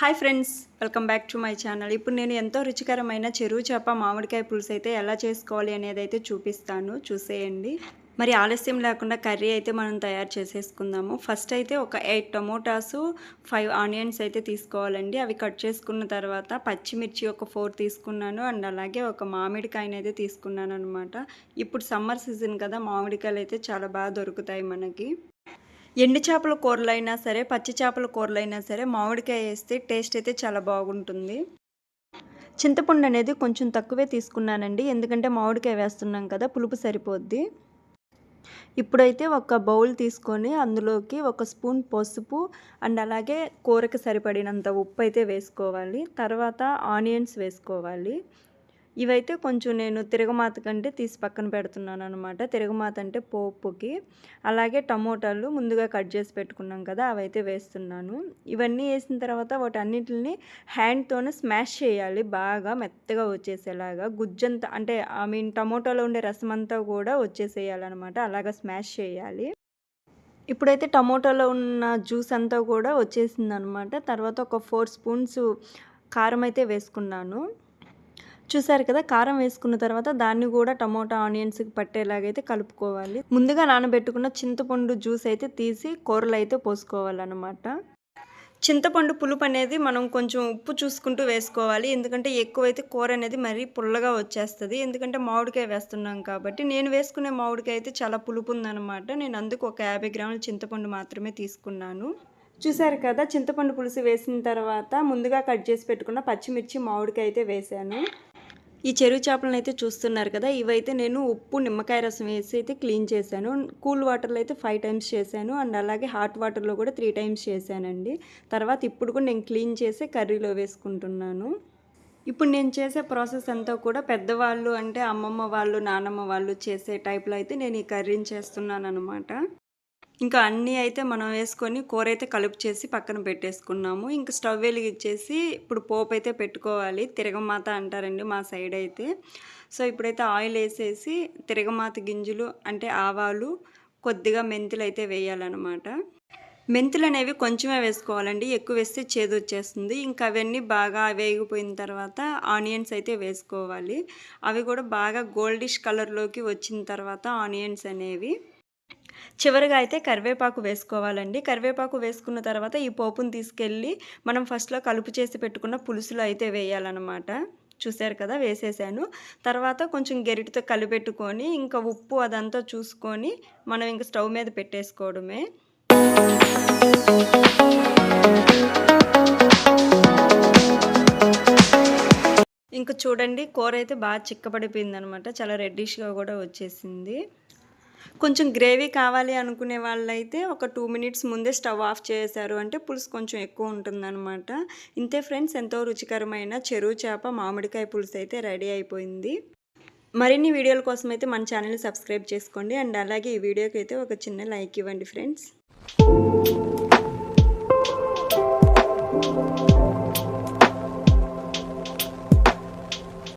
Hi friends welcome back to my channel. ఇప్పుడు నేను ఎంతో రుచికరమైన చెరువు చేప మామిడికాయ పులుసు అయితే ఎలా చేసుకోవాలి అనేది అయితే చూపిస్తాను. చూసేయండి. మరి ఆలస్యం లేకుండా కర్రీ అయితే మనం తయారు చేసేసుకుందాము. ఫస్ట్ అయితే ఒక ఎయిట్ టొమాటోసు ఫైవ్ ఆనియన్స్ అయితే తీసుకోవాలండి. అవి కట్ చేసుకున్న తర్వాత పచ్చిమిర్చి ఒక ఫోర్ తీసుకున్నాను. అండ్ అలాగే ఒక మామిడికాయని అయితే తీసుకున్నాను అనమాట ఇప్పుడు సమ్మర్ సీజన్ కదా మామిడికాయలు అయితే చాలా బాగా దొరుకుతాయి మనకి. ఎండు చేపల కూరలైనా సరే పచ్చి చేపల కూరలైనా సరే మామిడికాయ వేస్తే టేస్ట్ అయితే చాలా బాగుంటుంది. చింతపండు అనేది కొంచెం తక్కువే తీసుకున్నానండి. ఎందుకంటే మామిడికాయ వేస్తున్నాం కదా పులుపు సరిపోద్ది. ఇప్పుడైతే ఒక బౌల్ తీసుకొని అందులోకి ఒక స్పూన్ పసుపు అండ్ అలాగే కూరకి సరిపడినంత ఉప్పు అయితే వేసుకోవాలి. తర్వాత ఆనియన్స్ వేసుకోవాలి. ఇవైతే కొంచెం నేను తిరగమాత కంటే తీసి పక్కన పెడుతున్నాను అనమాట తిరగమాత అంటే పోపుకి అలాగే టమోటాలు ముందుగా కట్ చేసి పెట్టుకున్నాం కదా అవైతే వేస్తున్నాను. ఇవన్నీ వేసిన తర్వాత వాటన్నిటిని హ్యాండ్తోనే స్మాష్ చేయాలి బాగా మెత్తగా వచ్చేసేలాగా. గుజ్జంతా అంటే ఐ మీన్ టమోటాలో ఉండే రసం అంతా కూడా వచ్చేసేయాలన్నమాట అలాగా స్మాష్ చేయాలి. ఇప్పుడైతే టమోటాలో ఉన్న జ్యూస్ అంతా కూడా వచ్చేసింది అనమాట తర్వాత ఒక ఫోర్ స్పూన్స్ కారం అయితే వేసుకున్నాను. చూసారు కదా కారం వేసుకున్న తర్వాత దాన్ని కూడా టమోటా ఆనియన్స్కి పట్టేలాగైతే కలుపుకోవాలి. ముందుగా నానబెట్టుకున్న చింతపండు జ్యూస్ అయితే తీసి కూరలు అయితే పోసుకోవాలన్నమాట. చింతపండు పులుపు అనేది మనం కొంచెం ఉప్పు చూసుకుంటూ వేసుకోవాలి. ఎందుకంటే ఎక్కువైతే కూర అనేది మరీ పుల్లగా వచ్చేస్తుంది. ఎందుకంటే మామిడికాయ వేస్తున్నాం కాబట్టి నేను వేసుకునే మామిడికాయ అయితే చాలా పులుపు ఉందన్నమాట. నేను అందుకు ఒక యాభై గ్రాముల చింతపండు మాత్రమే తీసుకున్నాను. చూసారు కదా చింతపండు పులుసు వేసిన తర్వాత ముందుగా కట్ చేసి పెట్టుకున్న పచ్చిమిర్చి మామిడికాయ అయితే వేసాను. ఈ చెరువు చేపలను అయితే చూస్తున్నారు కదా ఇవైతే నేను ఉప్పు నిమ్మకాయ రసం వేసి అయితే క్లీన్ చేశాను. కూల్ వాటర్లో అయితే ఫైవ్ టైమ్స్ చేశాను. అండ్ అలాగే హాట్ వాటర్లో కూడా త్రీ టైమ్స్ చేశానండి. తర్వాత ఇప్పుడు కూడా నేను క్లీన్ చేసి కర్రీలో వేసుకుంటున్నాను. ఇప్పుడు నేను చేసే ప్రాసెస్ అంతా కూడా పెద్దవాళ్ళు అంటే అమ్మమ్మ వాళ్ళు నానమ్మ వాళ్ళు చేసే టైప్లో అయితే నేను ఈ కర్రీని చేస్తున్నాను అనమాట ఇంకా అన్నీ అయితే మనం వేసుకొని కూర అయితే కలుపు చేసి పక్కన పెట్టేసుకున్నాము. ఇంకా స్టవ్ వెలిగించేసి ఇప్పుడు పోపు అయితే పెట్టుకోవాలి. తిరగమాత అంటారండి మా సైడ్ అయితే. సో ఇప్పుడైతే ఆయిల్ వేసేసి తిరగమాత గింజలు అంటే ఆవాలు కొద్దిగా మెంతులు అయితే వేయాలన్నమాట. మెంతులు అనేవి కొంచెమే వేసుకోవాలండి. ఎక్కువ వేస్తే చేదు వచ్చేస్తుంది. ఇంకా అవన్నీ బాగా వేగిపోయిన తర్వాత ఆనియన్స్ అయితే వేసుకోవాలి. అవి కూడా బాగా గోల్డిష్ కలర్లోకి వచ్చిన తర్వాత ఆనియన్స్ అనేవి. చివరిగా అయితే కరివేపాకు వేసుకోవాలండి. కరివేపాకు వేసుకున్న తర్వాత ఈ పోపును తీసుకెళ్ళి మనం ఫస్ట్లో కలుపు చేసి పెట్టుకున్న పులుసులో అయితే వేయాలన్నమాట. చూశారు కదా వేసేసాను. తర్వాత కొంచెం గెరిటితో కలిపెట్టుకొని ఇంకా ఉప్పు అదంతా చూసుకొని మనం ఇంకా స్టవ్ మీద పెట్టేసుకోవడమే. ఇంకా చూడండి కూర అయితే బాగా చిక్కబడిపోయింది అనమాట చాలా రెడ్డిష్గా కూడా వచ్చేసింది. కొంచెం గ్రేవీ కావాలి అనుకునే వాళ్ళైతే ఒక టూ మినిట్స్ ముందే స్టవ్ ఆఫ్ చేశారు. అంటే పులుసు కొంచెం ఎక్కువ ఉంటుందన్నమాట. ఇంతే ఫ్రెండ్స్ ఎంతో రుచికరమైన చెరువు చేప మామిడికాయ పులుసు అయితే రెడీ అయిపోయింది. మరిన్ని వీడియోల కోసం అయితే మన ఛానల్ని సబ్స్క్రైబ్ చేసుకోండి. అండ్ అలాగే ఈ వీడియోకి అయితే ఒక చిన్న లైక్ ఇవ్వండి ఫ్రెండ్స్.